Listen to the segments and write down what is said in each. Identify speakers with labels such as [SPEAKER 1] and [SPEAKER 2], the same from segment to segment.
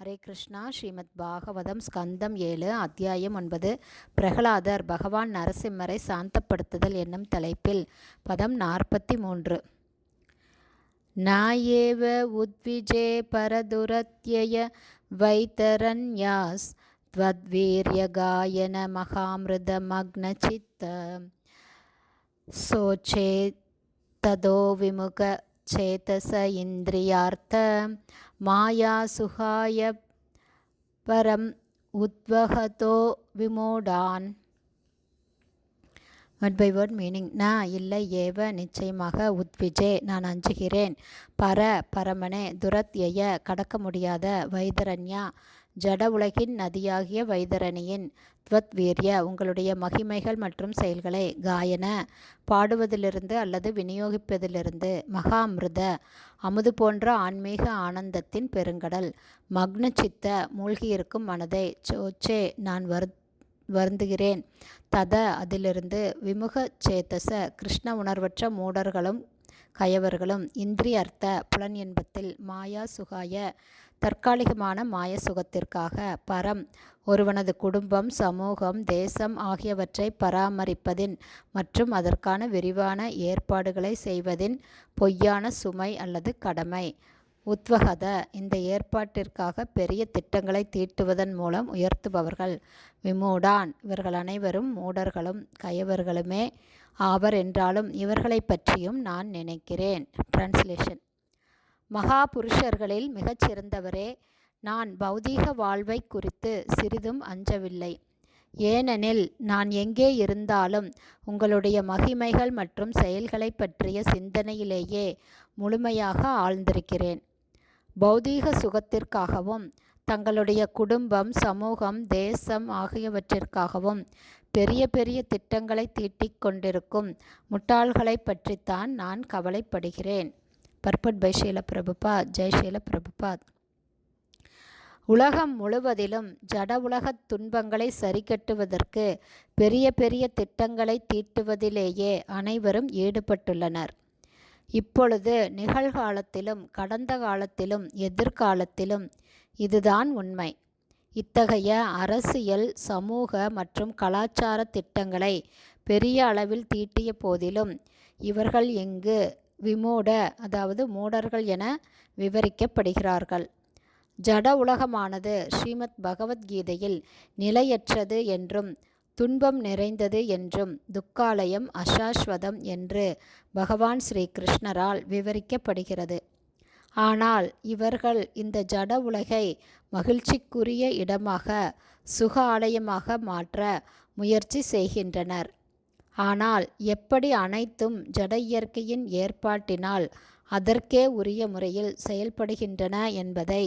[SPEAKER 1] ஹரே கிருஷ்ணா ஸ்ரீமத் பாகவதம் ஸ்கந்தம் ஏழு அத்தியாயம் ஒன்பது பிரகலாதர் பகவான் நரசிம்மரை சாந்தப்படுத்துதல் என்னும் தலைப்பில் பதம் நாற்பத்தி மூன்று நாயேவ உத்விஜே பரதுரத்யய வைத்தரண்யாஸ் त्वद्वीर्यगायन महामृदमग्नचित्त सोचे तदो विमुख चेतस इन्द्रियार्थ मायासुखाय परम् उद्वहतो विमूढान् வேர்ட் பை வேர்ட் மீனிங் நான் இல்லை ஏவ நிச்சயமாக உத்விஜே நான் அஞ்சுகிறேன். பர பரமனே துரத்யய கடக்க முடியாத வைதரண்யா ஜட உலகின் நதியாகிய வைதரணியின் துவத் வீரிய உங்களுடைய மகிமைகள் மற்றும் செயல்களை காயன பாடுவதிலிருந்து அல்லது விநியோகிப்பதிலிருந்து மகாமிருத அமுது போன்ற ஆன்மீக ஆனந்தத்தின் பெருங்கடல் மக்ன சித்த மூழ்கியிருக்கும் மனதை சோச்சே நான் வருத் வருந்துகிறேன். தத அதிலிருந்து விமுக சேத்தச கிருஷ்ண உணர்வற்ற மூடர்களும் கயவர்களும் இந்திரியர்த்த புலன் இன்பத்தில் மாயா சுகாய தற்காலிகமான மாய சுகத்திற்காக பரம் ஒருவனது குடும்பம் சமூகம் தேசம் ஆகியவற்றை பராமரிப்பதின் மற்றும் அதற்கான விரிவான ஏற்பாடுகளை செய்வதின் பொய்யான சுமை அல்லது கடமை. உத்வகத இந்த ஏற்பாட்டிற்காக பெரிய திட்டங்களை தீட்டுவதன் மூலம் உயர்த்துபவர்கள். விமூடான் இவர்கள் அனைவரும் மூடர்களும் கயவர்களுமே ஆவர் என்றாலும் இவர்களை பற்றியும் நான் நினைக்கிறேன். டிரான்ஸ்லேஷன் மகா புருஷர்களில் மிகச்சிறந்தவரே நான் பௌதீக வாழ்வை குறித்து சிறிதும் அஞ்சவில்லை. ஏனெனில் நான் எங்கே இருந்தாலும் உங்களுடைய மகிமைகள் மற்றும் செயல்களை பற்றிய சிந்தனையிலேயே முழுமையாக ஆழ்ந்திருக்கிறேன். பௌதீக சுகத்திற்காகவும் தங்களுடைய குடும்பம் சமூகம் தேசம் ஆகியவற்றிற்காகவும் பெரிய பெரிய திட்டங்களை தீட்டிக் கொண்டிருக்கும் முட்டாள்களை பற்றித்தான் நான் கவலைப்படுகிறேன். Purport by Srila Prabhupad. Prabhupad. உலகம் முழுவதிலும் ஜட உலகத் துன்பங்களை சரிக்கட்டுவதற்கு பெரிய பெரிய திட்டங்களை தீட்டுவதிலேயே அனைவரும் ஈடுபட்டுள்ளனர். இப்பொழுது நிகழ்காலத்திலும் கடந்த காலத்திலும் எதிர்காலத்திலும் இதுதான் உண்மை. இத்தகைய அரசியல் சமூக மற்றும் கலாச்சார திட்டங்களை பெரிய அளவில் தீட்டிய போதிலும் இவர்கள் இங்கு விமூட அதாவது மூடர்கள் என விவரிக்கப்படுகிறார்கள். ஜட உலகமானது ஸ்ரீமத் பகவத்கீதையில் நிலையற்றது என்றும் துன்பம் நிறைந்தது என்றும் துக்காலயம் அசாஸ்வதம் என்று பகவான் ஸ்ரீ கிருஷ்ணரால் விவரிக்கப்படுகிறது. ஆனால் இவர்கள் இந்த ஜட உலகை மகிழ்ச்சிக்குரிய இடமாக சுக ஆலயமாக மாற்ற முயற்சி செய்கின்றனர். ஆனால் எப்படி அனைத்தும் ஜட இயற்கையின் ஏற்பாட்டினால் அதற்கே உரிய முறையில் செயல்படுகின்றன என்பதை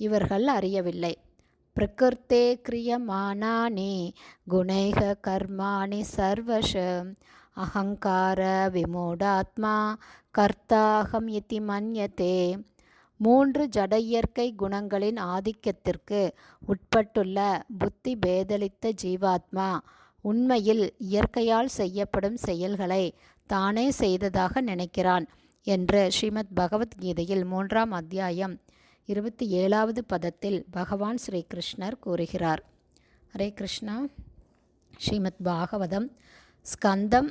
[SPEAKER 1] இவர்கள் அறியவில்லை. பிரகிருத்தே கிரியமானானி குணைக கர்மாணி சர்வஷ அகங்கார விமூடாத்மா கர்த்தாகம் இத்தி மன்யத்தே மூன்று ஜட இயற்கை குணங்களின் ஆதிக்கத்திற்கு உட்பட்டுள்ள புத்தி பேதலித்த ஜீவாத்மா உண்மையில் இயற்கையால் செய்யப்படும் செயல்களை தானே செய்ததாக நினைக்கிறான் என்று ஸ்ரீமத் பகவத்கீதையில் மூன்றாம் அத்தியாயம் இருபத்தி ஏழாவது பதத்தில் பகவான் ஸ்ரீ கிருஷ்ணர் கூறுகிறார். ஹரே கிருஷ்ணா. ஸ்ரீமத் பாகவதம் ஸ்கந்தம்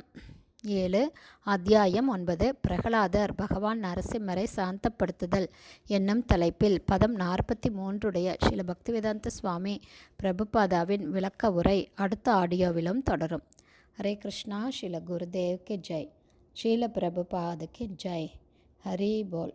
[SPEAKER 1] ஏழு அத்தியாயம் ஒன்பது பிரகலாதர் பகவான் நரசிம்மரை சாந்தப்படுத்துதல் என்னும் தலைப்பில் பதம் நாற்பத்தி மூன்றுடைய ஸ்ரீல பக்திவேதாந்த சுவாமி பிரபுபாதாவின் விளக்க உரை அடுத்த ஆடியோவிலும் தொடரும். ஹரே கிருஷ்ணா. ஸ்ரீல குருதேவ்க்கு ஜெய். ஸ்ரீல பிரபுபாதுக்கு ஜெய். ஹரி போல்.